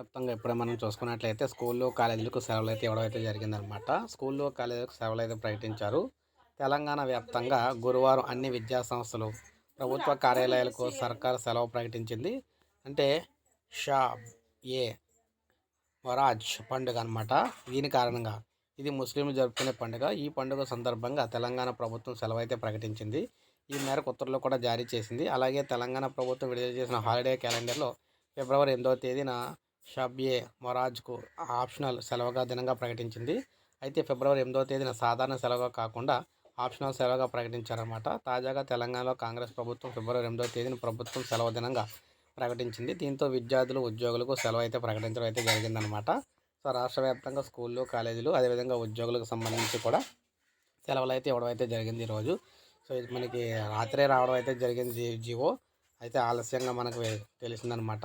వ్యాప్తంగా ఇప్పుడు మనం చూసుకున్నట్లయితే స్కూల్లో కాలేజీలకు సెలవులు అయితే ఇవ్వడం అయితే జరిగిందనమాట. స్కూల్లో కాలేజీలకు సెలవులు అయితే ప్రకటించారు. తెలంగాణ వ్యాప్తంగా గురువారం అన్ని విద్యా సంస్థలు ప్రభుత్వ కార్యాలయాలకు సర్కార్ సెలవు ప్రకటించింది. అంటే షా ఏ వరాజ్ పండుగ అనమాట. దీని కారణంగా ఇది ముస్లింలు జరుపుకునే పండుగ. ఈ పండుగ సందర్భంగా తెలంగాణ ప్రభుత్వం సెలవు అయితే ప్రకటించింది. ఈ మేరకు ఉత్తర్వులు కూడా జారీ చేసింది. అలాగే తెలంగాణ ప్రభుత్వం విడుదల చేసిన హాలిడే క్యాలెండర్లో ఫిబ్రవరి ఎనిమిదవ తేదీన షబ్యే మొరాజ్కు ఆప్షనల్ సెలవుగా దినంగా ప్రకటించింది. అయితే ఫిబ్రవరి ఎనిమిదవ తేదీన సాధారణ సెలవుగా కాకుండా ఆప్షనల్ సెలవుగా ప్రకటించారన్నమాట. తాజాగా తెలంగాణలో కాంగ్రెస్ ప్రభుత్వం ఫిబ్రవరి ఎనిమిదవ తేదీన ప్రభుత్వం సెలవు దినంగా ప్రకటించింది. దీంతో విద్యార్థులు ఉద్యోగులకు సెలవు అయితే ప్రకటించడం అయితే జరిగిందనమాట సో రాష్ట్ర వ్యాప్తంగా స్కూళ్ళు కాలేజీలు అదేవిధంగా ఉద్యోగులకు సంబంధించి కూడా సెలవులు అయితే ఇవ్వడం అయితే జరిగింది ఈరోజు. సో ఇది మనకి రాత్రే రావడం అయితే జరిగింది జీవో. అయితే ఆలస్యంగా మనకు తెలిసిందనమాట